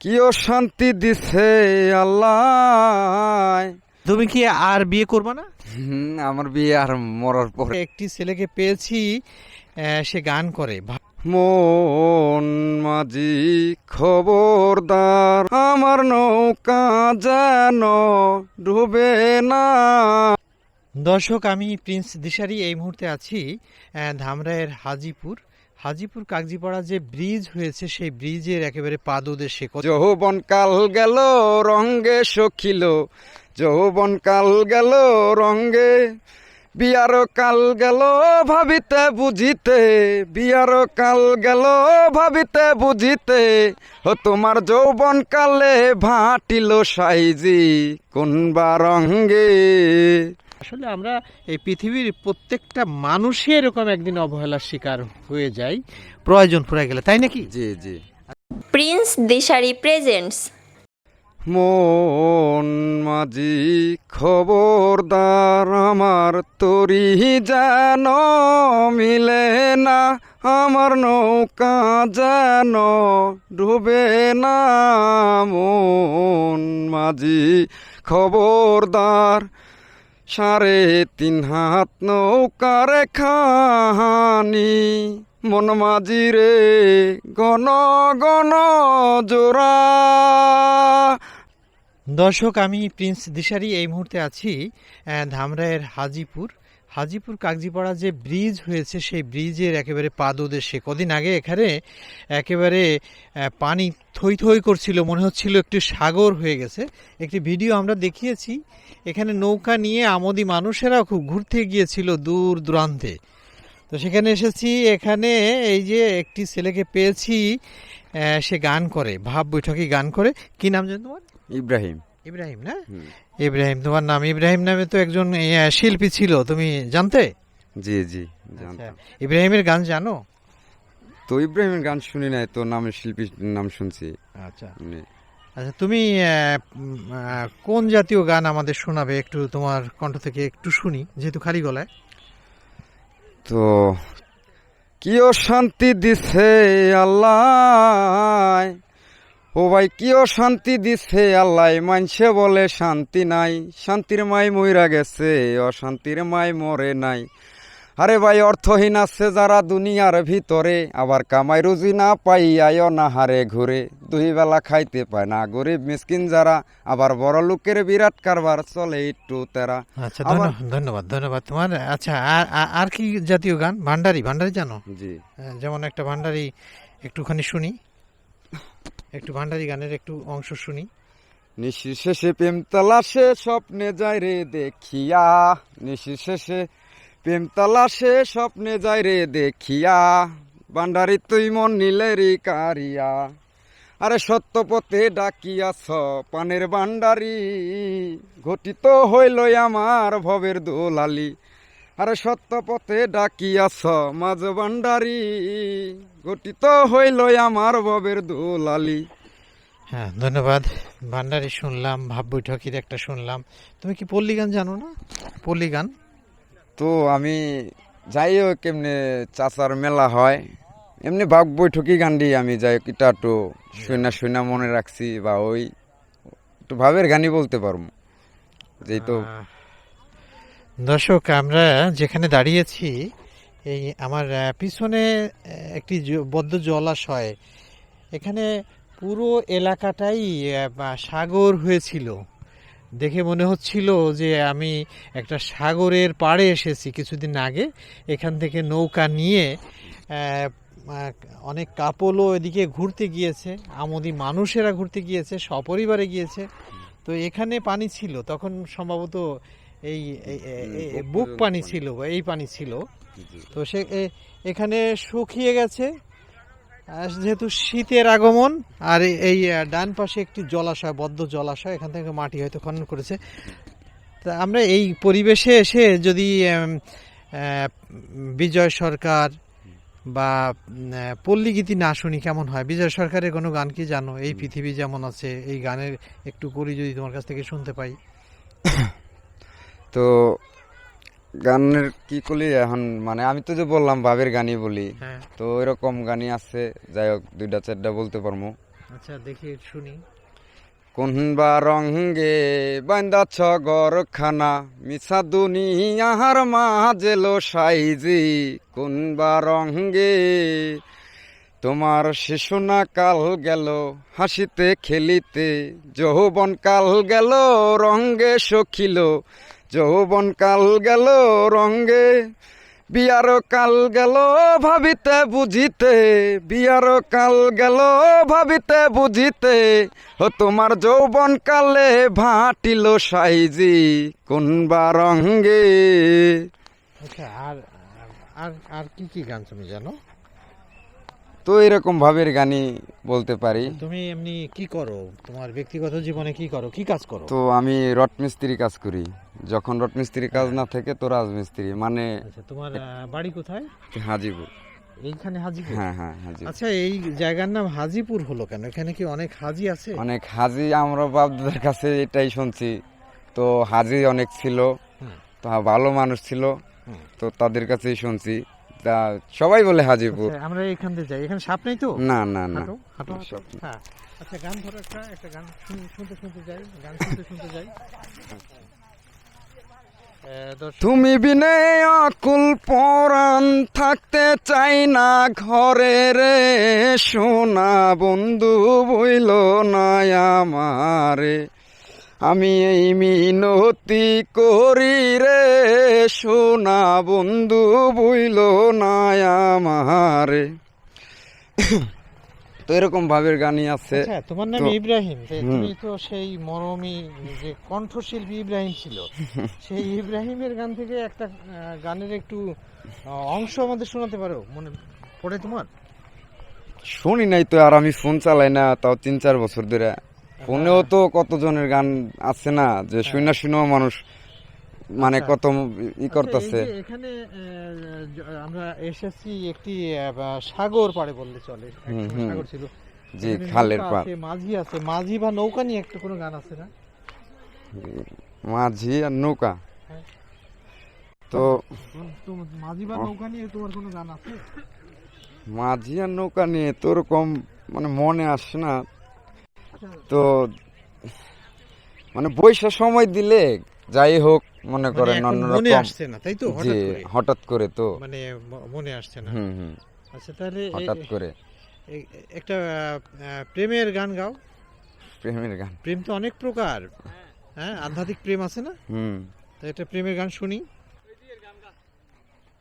কি ও শান্তি দিছে আল্লাহ? তুমি কি আর বিয়ে করবে না? আমার বিয়ে আর মরার পরে। একটি ছেলেকে পেয়েছি সে গান করে। মন মাঝি খবরদার আমার নৌকা যেন ডুবে না। দর্শক, আমি প্রিন্স দিশারি এই মুহূর্তে আছি ধামরায়ের হাজিপুর। হাজিপুর কাগজিপাড়া যে ব্রিজ হয়েছে, সেই ব্রিজের একেবারে পাদদেশে যৌবন কাল গেল, রঙ্গে সখিল। যৌবন কাল গেল, রঙ্গে। বিয়ার কাল গেল, ভাবিতে বুঝিতে। বিয়ার কাল গেল, ভাবিতে বুঝিতে। ও তোমার যৌবন কালে ভাটিল সাইজি, কোনবা রঙ্গে। আসলে আমরা এই পৃথিবীর প্রত্যেকটা মানুষই এরকম একদিন অবহেলার শিকার হয়ে যায় প্রয়োজন পড়ে গেলে তাই নাকি? জি জি। Prince Dishari presents. মন মাঝি খবরদার আমার তরি যেন মিলে না আমার নৌকা যেন ডুবে না। মন মাঝি খবরদার সাড়ে তিন হাত নৌকার খানি মন মাজিরে গণ গণ জোড়া। দর্শক, আমি প্রিন্স দিশারি এই মুহূর্তে আছি ধামরায়ের হাজিপুর। হাজিপুর কাগজিপাড়া যে ব্রিজ হয়েছে সেই ব্রিজের একেবারে পাদদেশে। কদিন আগে এখানে একেবারে পানি থই থই করছিল মনে হচ্ছিল একটি সাগর হয়ে গেছে। একটি ভিডিও আমরা দেখিয়েছি। এখানে নৌকা নিয়ে আমদি মানুষেরা খুব ঘুরতে গিয়েছিল দূর দূরান্তে। তো সেখানে এসেছি এখানে এই যে একটি ছেলেকে পেয়েছি সে গান করে ভাব বৈঠকে গান করে। কি নাম জানো তোমার? ইব্রাহিম। ইব্রাহিম না। ইব্রাহিম তোমার নাম ইব্রাহিম নামে তো একজন শিল্পী ছিল তুমি জানতে? জি জি আচ্ছা, ইব্রাহিমের গান জানো? তো ইব্রাহিমের গান শুনি নাই তো নামের শিল্পীর নাম শুনছি। আচ্ছা। আচ্ছা তুমি কোন জাতীয় গান আমাদের শোনাবে? একটু তোমার কণ্ঠ থেকে একটু শুনি যেহেতু খালি গলায়। তো কি ও শান্তি দিছে আল্লাহ? ও ভাই কি ও শান্তি দিছে আল্লাহ? মানছে বলে শান্তি নাই। শান্তির মাই মইরা গেছে অশান্তির মাই মরে নাই। আরে ভাই অর্থহীন আছে যারা দুনিয়ার ভিতরে। আবার কামাই রুজি না পাই আয় না হারে ঘুরে। দুই বেলা খাইতে পায় না। গরিব মিসকিন যারা আবার বড় লোকের বিরাট কারবার চলে একটু তেরা। আচ্ছা ধন্যবাদ ধন্যবাদ। তোমার আচ্ছা আর- কি জাতীয় গান? ভান্ডারি ভান্ডারি জানো? জি। যেমন একটা ভান্ডারি একটুখানি শুনি। একটু ভান্ডারি গানের একটু অংশ শুনি। নিশির শেষে প্রেম তালাশে স্বপ্নে যায় রে দেখিয়া। নিশির শেষে প্রেম তালাশে স্বপ্নে যায় রে দেখিয়া। বান্ডারি তুই মন নিলে রে কারিয়া। আরে সত্য পথে ডাকিয়াছ পানের বান্ডারি ঘটিত হইল আমার ভবের দোলালি। আরে সত্য পথে ডাকিয়াছ মাঝ বান্ডারি ঘটিত হইল আমার ভবের দোলালি। হ্যাঁ ধন্যবাদ। ভান্ডারি শুনলাম ভাব বৈঠকির একটা শুনলাম। তুমি কি পল্লী গান জানো না? পল্লী গান? তো আমি যাইও কেমনে চাচার মেলা হয়। এমনি ভাগ বৈঠকি গান্ডি আমি যাই হোক এটা একটু শুনা শুনা মনে রাখছি বা ওই একটু ভাবের গানই বলতে পারব। যেই তো আহ, দর্শক, আমরা যেখানে দাঁড়িয়েছি, এই আমার পিছনে একটি বদ্ধ জলাশয়। এখানে পুরো এলাকাটাই সাগর হয়েছিল। দেখে মনে হচ্ছিল যে আমি একটা সাগরের পাড়ে এসেছি কিছুদিন আগে। এখান থেকে নৌকা নিয়ে অনেক কাপলও এদিকে ঘুরতে গিয়েছে। আমদি মানুষেরা ঘুরতে গিয়েছে, সপরিবারে গিয়েছে। তো এখানে পানি ছিল। তখন সম্ভবত এই বুক পানি ছিল এই পানি ছিল। তো সে এখানে শুকিয়ে গেছে। যেহেতু শীতের আগমন আর এই- ডান পাশে একটি জলাশয় বদ্ধ জলাশয় এখান থেকে মাটি হয়তো খনন করেছে। তা আমরা এই পরিবেশে এসে যদি বিজয় সরকার বা উম, আহ, পল্লীগীতি না শুনি কেমন হয়? বিজয় সরকারের কোনো গান কি জানো? এই পৃথিবী যেমন আছে এই গানের একটু করি যদি তোমার কাছ থেকে শুনতে পাই। তো গানের কি করলি এখন? মানে আমি তো যে বললাম ভাবের গানই বলি। হ্যাঁ। তো এরকম গানই আছে যাই হোক দুইটা চারটা বলতে পারব আচ্ছা দেখি শুনি। কোনবা রঙ্গে বান্দাছ গরখানা মিছা দুনিয়ার মাঝেলো সাইজি। কোনবা রঙ্গে তোমার শিশু না কাল গেল হাসিতে খেলিতে যৌবন কাল গেল রঙ্গে সখিল যৌবন কাল গেল রঙ্গে বিয়ার কাল গেল ভাবিতে বুঝিতে বিয়ার কাল গেল ভাবিতে বুঝিতে, ও তোমার যৌবন কালে ভাটিল সাইজি কোনবা রঙ্গে। আচ্ছা আর আর কি কি গান তুমি জানো? তো এরকম ভাবের গানই বলতে পারি। তুমি এমনি কি করো? তোমার ব্যক্তিগত জীবনে কি করো? কি কাজ করো? তো আমি রট মিস্ত্রি কাজ করি। যখন রট মিস্ত্রি কাজ না থাকে তো রাজমিস্ত্রি। মানে আচ্ছা তোমার বাড়ি কোথায়? হাজিপুর। এইখানে হাজিপুর? হ্যাঁ হ্যাঁ হাজিপুর। আচ্ছা এই জায়গার নাম হাজিপুর হলো কেন? এখানে কি অনেক হাজি আছে? অনেক হাজি আমরা বাপদাদার কাছে এটাই শুনছি। তো হাজি অনেক ছিল। তো ভালো মানুষ ছিল। তো তাদের কাছেই শুনছি। তা সবাই বলে হাজিপুর। আচ্ছা, আমরা এখান থেকে যাই। এখানে সাপ নেই তো? না না না। হাঁটো হ্যাঁ। আচ্ছা গান ধরো একটা একটা গান শুনতে শুনতে যাই। গান শুনতে শুনতে যাই। তুমি বিনে অকুল পরাণ থাকতে চাই না ঘরে রে। সোনা বন্ধু বইল না আমারে। আমি এই মিনতি করি রে সোনা বন্ধু বইল না আমারে। তো এরকম ভাবের গানই আছে। আচ্ছা তোমার নাম ইব্রাহিম তুমি তো সেই মরমী যে কণ্ঠশিল্পী ইব্রাহিম ছিল সেই ইব্রাহিমের গান থেকে একটা গানের একটু অংশ আমাদের শোনাতে পারো মনে পড়ে তোমার? শুনি নাই তো আর আমি ফোন চালাই না তাও তিন চার বছর ধরে। ফোনেও তো কতজনের গান আছে না? যে শুনে শুনেও মানুষ মানে আচ্ছা। কত ই আচ্ছা, করতেছে। এখানে আমরা এসেছি একটি সাগর পাড়ে বললে চলে। সাগর ছিল। জি খালের পার মাঝি আছে। মাঝি বা নৌকা নিয়ে একটা কোনো গান আছে না? মাঝি আর নৌকা। হ্যাঁ। তো মাঝি বা নৌকা নিয়ে তোমার কোনো গান আছে? মাঝি আর নৌকা নিয়ে তো ওরকম মানে মনে আসে না। তো মানে বৈশা সময় দিলে যাই হোক মনে মানে করেন মনে আসছে না তাই তো হঠাৎ করে? তো। মানে মনে আসছে না। হুম হুম। আচ্ছা তাহলে হঠাৎ করে। একটা প্রেমের গান গাও। প্রেমের গান। প্রেম তো অনেক প্রকার। হ্যাঁ আধ্যাত্মিক প্রেম আছে না? হুম। তো একটা প্রেমের গান শুনি।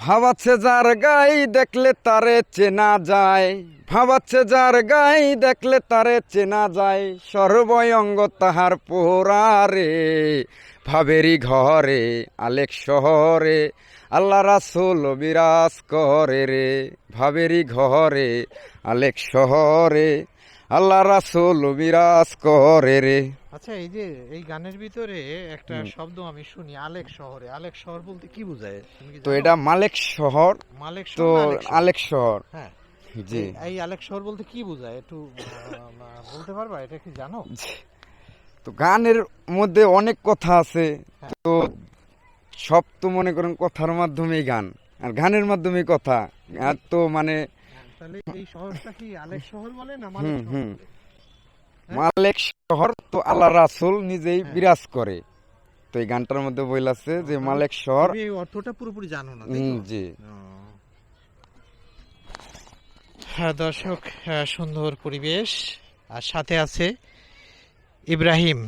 ভাবাচ্ছে যার গাই দেখলে তারে চেনা যায়। ভাবাচ্ছে যার গাই দেখলে তারে চেনা যায়। সর্বয়ঙ্গ তাহার পোরারে ভাবেরি ঘরে, আলেক শহরে। আল্লাহ রাসুল বিরাজ করে রে ভাবেরি ঘরে, আলেক শহরে। আল্লাহ রাসুল বিরাজ করে রে। আচ্ছা এই যে এই গানের ভিতরে একটা শব্দ আমি শুনি আলেক শহরে। আলেক শহর বলতে কি বোঝায়? তো এটা মালেক শহর মালেক তো আলেক শহর? হ্যাঁ। জি। এই- আলেক শহর বলতে কি বোঝায়? একটু বলতে পারবা? এটা কি জানো? তো গানের মধ্যে অনেক কথা আছে। হ্যাঁ। তো সব তো মনে করেন কথার মাধ্যমেই গান আর গানের মাধ্যমেই কথা। আর তো মানে তাহলে এই শহরটা কি আলেক শহর বলে না মালেক শহর? মালেক শহর তো আল্লাহ রাসুল নিজেই হ্যাঁ। বিরাজ করে। তো এই গানটার মধ্যে বইল আছে যে মালেক শহর অর্থটা পুরোপুরি জানো না? জি। হ্যাঁ দর্শক হ্যাঁ, সুন্দর পরিবেশ। আর সাথে আছে ইব্রাহিম।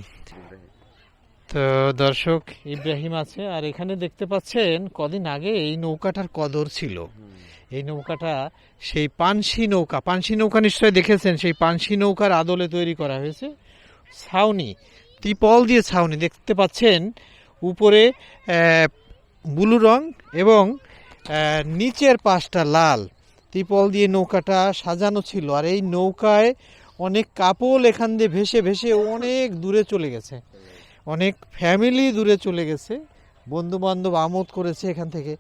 তো দর্শক ইব্রাহিম আছে। আর এখানে দেখতে পাচ্ছেন কদিন আগে এই নৌকাটার কদর ছিল। এই নৌকাটা সেই পানসি নৌকা পানসি নৌকা নিশ্চয়ই দেখেছেন, সেই পানসি নৌকার আদলে তৈরি করা হয়েছে। ছাউনি, ত্রিপল দিয়ে ছাউনি, দেখতে পাচ্ছেন উপরে ব্লু রং এবং নিচের পাশটা লাল। ত্রিপল দিয়ে নৌকাটা সাজানো ছিল আর এই নৌকায় অনেক কাপল এখান দিয়ে ভেসে ভেসে অনেক দূরে চলে গেছে। অনেক ফ্যামিলি দূরে চলে গেছে। বন্ধু বান্ধব আমোদ করেছে এখান থেকে।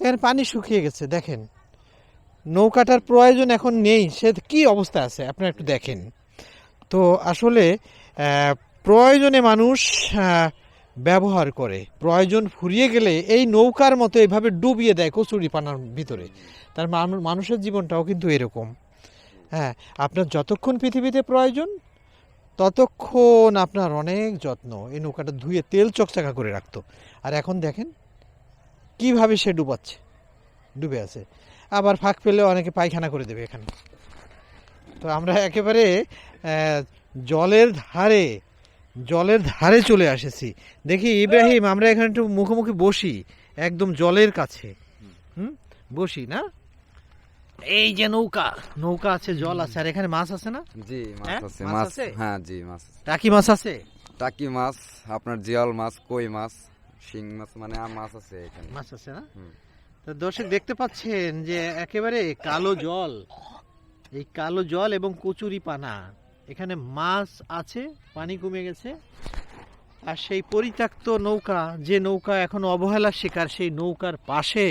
এখানে পানি শুকিয়ে গেছে, দেখেন। নৌকাটার প্রয়োজন এখন নেই, সে কি অবস্থা আছে? আপনারা একটু দেখেন। তো আসলে প্রয়োজনে মানুষ ব্যবহার করে। প্রয়োজন ফুরিয়ে গেলে এই নৌকার মতো এভাবে ডুবিয়ে দেয় কচুরি পানার ভিতরে। তার মানুষের জীবনটাও কিন্তু এরকম। হ্যাঁ আপনার যতক্ষণ পৃথিবীতে প্রয়োজন, ততক্ষণ আপনার অনেক যত্ন। এই নৌকাটা ধুয়ে তেল চকচাকা করে রাখতো। আর এখন দেখেন, কীভাবে সে ডুবাচ্ছে, ডুবে আছে। আবার ফাঁক পেলে অনেকে পায়খানা করে দেবে এখানে। তো আমরা একেবারে জলের ধারে জলের ধারে চলে এসেছি দেখি ইব্রাহিম আমরা এখানে একটু মুখোমুখি বসি একদম জলের কাছে। হুম? বসি না? এই যে নৌকা নৌকা আছে জল আছে। আর এখানে মাছ আছে না? জি মাছ হ্যাঁ? আছে মাছ আছে? হ্যাঁ জি মাছ টাকি মাছ আছে? টাকি মাছ আপনার জিয়াল মাছ কই মাছ শিং মাছ মানে মাছ আছে এখানে। মাছ আছে না। তো দর্শক দেখতে পাচ্ছেন যে একেবারে কালো জল, এই কালো জল এবং কচুরি পানা। এখানে মাছ আছে, পানি কমে গেছে। আর সেই পরিত্যক্ত নৌকা, যে নৌকা এখন অবহেলার শিকার, সেই নৌকার পাশে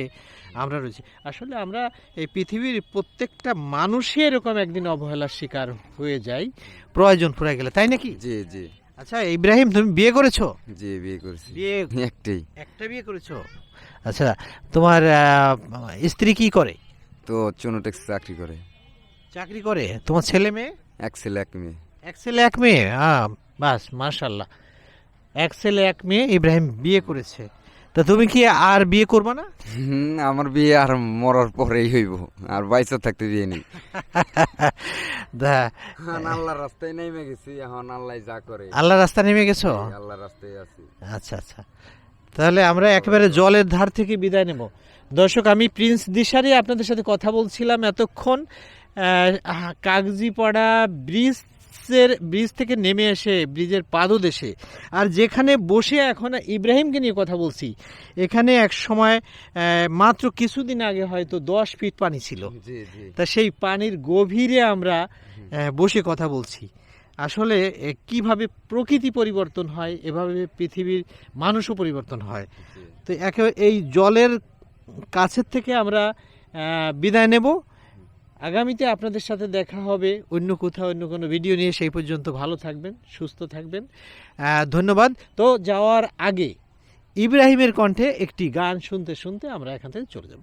আমরা রয়েছি। আসলে আমরা এই পৃথিবীর প্রত্যেকটা মানুষই এরকম একদিন অবহেলার শিকার হয়ে যায় প্রয়োজন পড়ে গেলে, তাই নাকি? জি জি। আচ্ছা ইব্রাহিম তুমি বিয়ে করেছ? জি বিয়ে করেছি। বিয়ে একটাই। একটা বিয়ে করেছ? আচ্ছা তোমার স্ত্রী কি করে? তো চুনোটেক্স চাকরি করে। চাকরি করে? তোমার ছেলে মেয়ে? এক ছেলে এক মেয়ে। এক ছেলে এক মেয়ে? হ্যাঁ বাস মার্শাল্লাহ এক ছেলে এক মেয়ে ইব্রাহিম বিয়ে করেছে। তা তুমি কি আর বিয়ে করবে না? আমার বিয়ে আর মরার পরেই হইব। আর বাইসে থাকতে বিয়ে নেই। এখন আল্লাহর রাস্তায় নেমে গেছি এখন আল্লাহ যা করে। আল্লাহ রাস্তা নেমে গেছো? আল্লাহর রাস্তায় আছি। আচ্ছা আচ্ছা। তাহলে আমরা একেবারে জলের ধার থেকে বিদায় নেব। দর্শক আমি প্রিন্স দিশারি আপনাদের সাথে কথা বলছিলাম এতক্ষণ। কাগজিপাড়া ব্রিজের ব্রিজ থেকে নেমে এসে ব্রিজের পাদদেশে। আর যেখানে বসে এখন ইব্রাহিমকে নিয়ে কথা বলছি এখানে এক সময় মাত্র কিছুদিন আগে হয়তো দশ ফিট পানি ছিল। তা সেই পানির গভীরে আমরা বসে কথা বলছি। আসলে কীভাবে প্রকৃতি পরিবর্তন হয় এভাবে পৃথিবীর মানুষও পরিবর্তন হয়। তো একে এই জলের কাছের থেকে আমরা বিদায় নেব। আগামীতে আপনাদের সাথে দেখা হবে অন্য কোথাও, অন্য কোনো ভিডিও নিয়ে। সেই পর্যন্ত ভালো থাকবেন, সুস্থ থাকবেন। ধন্যবাদ। তো যাওয়ার আগে ইব্রাহিমের কণ্ঠে একটি গান শুনতে শুনতে আমরা এখান থেকে চলে যাব।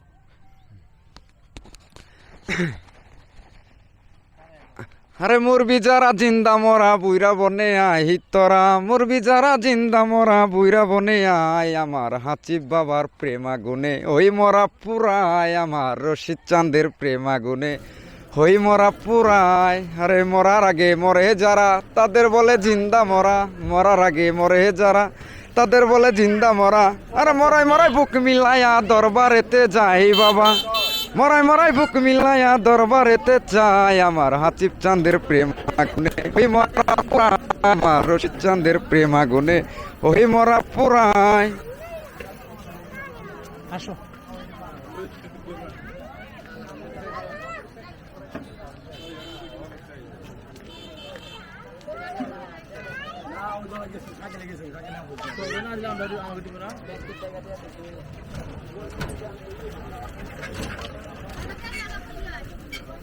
আরে মুরবি যারা জিন্দা মরা, বুইরা বনে আয় হিতরা মুরবি যারা জিন্দা মরা, বুইরা বনে আয় আমার হাচিব বাবার প্রেমা গুনে ওই মরা পুরায় আমার রশিদ চাঁদের প্রেমা গুনে হই মরা পুরায়, আরে মরার আগে মরে যারা, তাদের বলে জিন্দা মরা। মরার আগে মরে যারা, তাদের বলে জিন্দা মরা। আরে মরাই মরাই বুক মিলাইয়া দরবারেতে যাই বাবা। মরাই মরাই বুক মিলাইয়া দরবারেতে চাই। আমার হাতিব চাঁদের প্রেম আগুনে, ওই মরা আমার রশিদ চাঁদের প্রেম আগুনে, ওই মরা পুরাই আসো। 我们刚刚的朋友就是没关